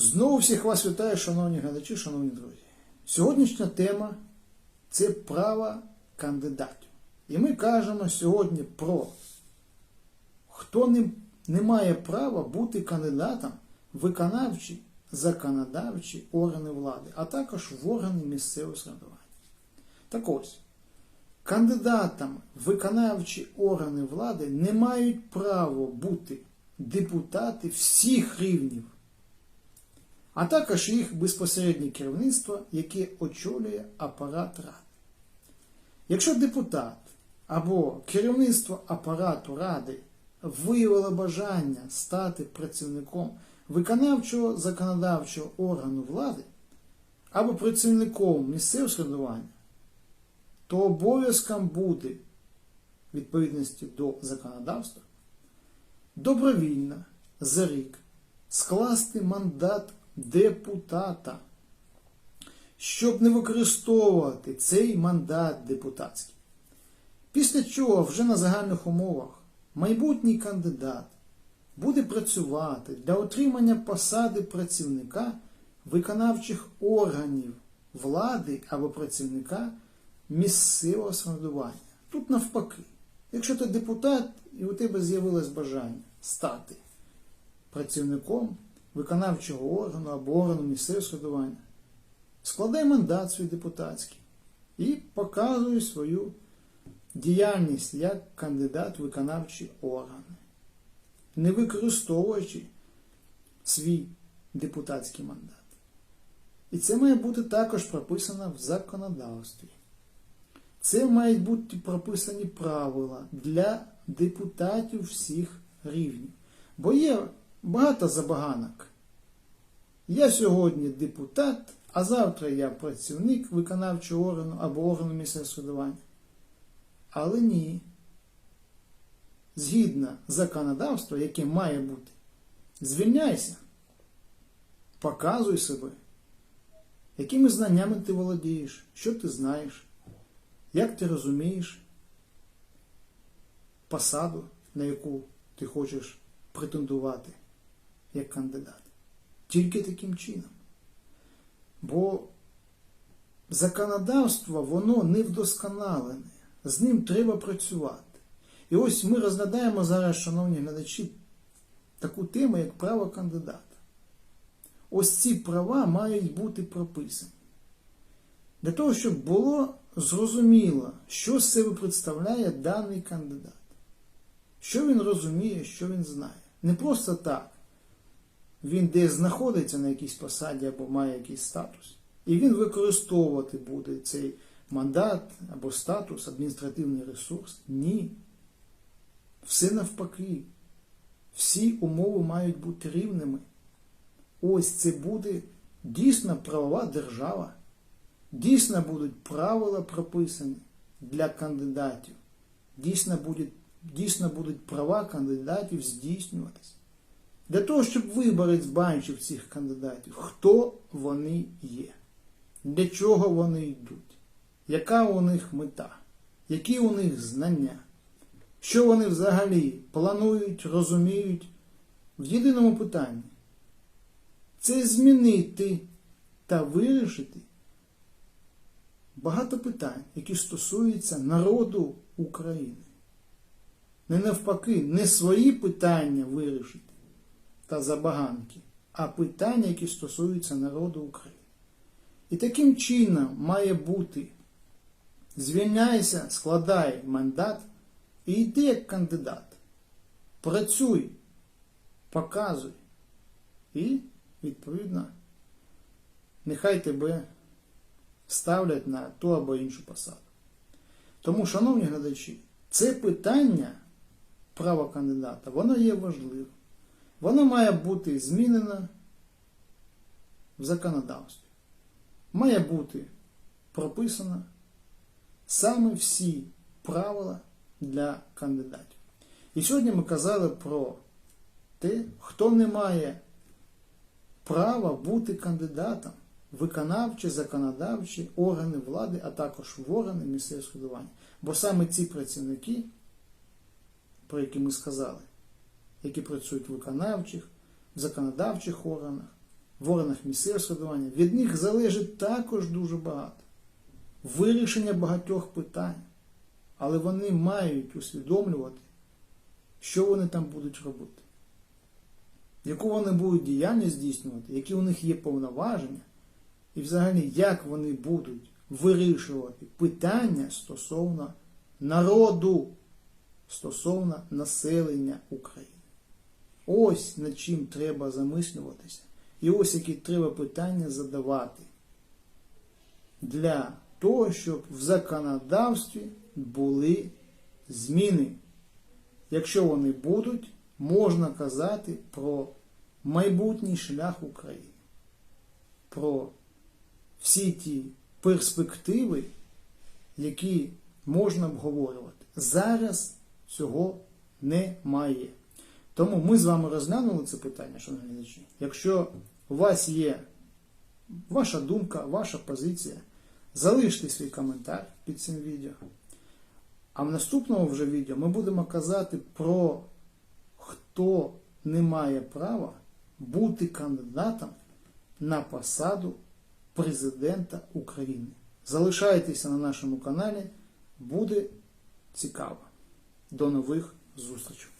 Знову всіх вас вітаю, шановні глядачі, шановні друзі. Сьогоднішня тема це право кандидатів. І ми кажемо сьогодні про хто не, не має права бути кандидатом в виконавчі, законодавчі органи влади, а також в органи місцевого самоврядування. Так ось, кандидатам виконавчі органи влади не мають права бути депутати всіх рівнів а також їх безпосереднє керівництво, яке очолює апарат ради. Якщо депутат або керівництво апарату ради виявило бажання стати працівником виконавчого законодавчого органу влади або працівником місцевого самоврядування, то обов'язком буде відповідності до законодавства добровільно за рік скласти мандат депутата, щоб не використовувати цей мандат депутатський. Після чого вже на загальних умовах майбутній кандидат буде працювати для отримання посади працівника виконавчих органів влади або працівника місцевого самоврядування. Тут навпаки, якщо ти депутат і у тебе з'явилось бажання стати працівником виконавчого органу або органу місцевого самоврядування, складай мандат свій депутатський і показуй свою діяльність як кандидат в виконавчі органи, не використовуючи свій депутатський мандат. І це має бути також прописано в законодавстві. Це мають бути прописані правила для депутатів всіх рівнів. Бо є багато забаганок. Я сьогодні депутат, а завтра я працівник виконавчого органу або органу місцевого самоврядування. Але ні. Згідно законодавства, яке має бути, звільняйся, показуй себе, якими знаннями ти володієш, що ти знаєш, як ти розумієш посаду, на яку ти хочеш претендувати як кандидат. Тільки таким чином. Бо законодавство, воно не вдосконалене. З ним треба працювати. І ось ми розглядаємо зараз, шановні глядачі, таку тему, як право кандидата. Ось ці права мають бути прописані. Для того, щоб було зрозуміло, що з себе представляє даний кандидат. Що він розуміє, що він знає. Не просто так. Він десь знаходиться на якійсь посаді або має якийсь статус. І він використовувати буде цей мандат або статус, адміністративний ресурс. Ні. Все навпаки. Всі умови мають бути рівними. Ось це буде дійсно правова держава. Дійсно будуть правила прописані для кандидатів. Дійсно будуть, дійсно будуть права кандидатів здійснюватися. Для того, щоб виборець бачив цих кандидатів, хто вони є, для чого вони йдуть, яка у них мета, які у них знання, що вони взагалі планують, розуміють в єдиному питанні. Це змінити та вирішити багато питань, які стосуються народу України. Не навпаки, не свої питання вирішити та забаганки, а питання, які стосуються народу України. І таким чином має бути звільняйся, складай мандат і йди як кандидат. Працюй, показуй. І, відповідно, нехай тебе ставлять на ту або іншу посаду. Тому, шановні глядачі, це питання права кандидата, воно є важливим. Воно має бути змінено в законодавстві. Має бути прописано саме всі правила для кандидатів. І сьогодні ми казали про те, хто не має права бути кандидатом виконавчі, законодавчі органи влади, а також в органи місцевого самоврядування. Бо саме ці працівники, про які ми сказали, які працюють в виконавчих, законодавчих органах, в органах місцевого самоврядування, від них залежить також дуже багато. Вирішення багатьох питань. Але вони мають усвідомлювати, що вони там будуть робити, яку вони будуть діяльність здійснювати, які у них є повноваження, і взагалі як вони будуть вирішувати питання стосовно народу, стосовно населення України. Ось над чим треба замислюватися. І ось які треба питання задавати для того, щоб в законодавстві були зміни. Якщо вони будуть, можна казати про майбутній шлях України, про всі ті перспективи, які можна обговорювати. Зараз цього немає. Тому ми з вами розглянули це питання, шановні глядачі. Якщо у вас є ваша думка, ваша позиція, залиште свій коментар під цим відео. А в наступному вже відео ми будемо казати про хто не має права бути кандидатом на посаду президента України. Залишайтеся на нашому каналі, буде цікаво. До нових зустрічей!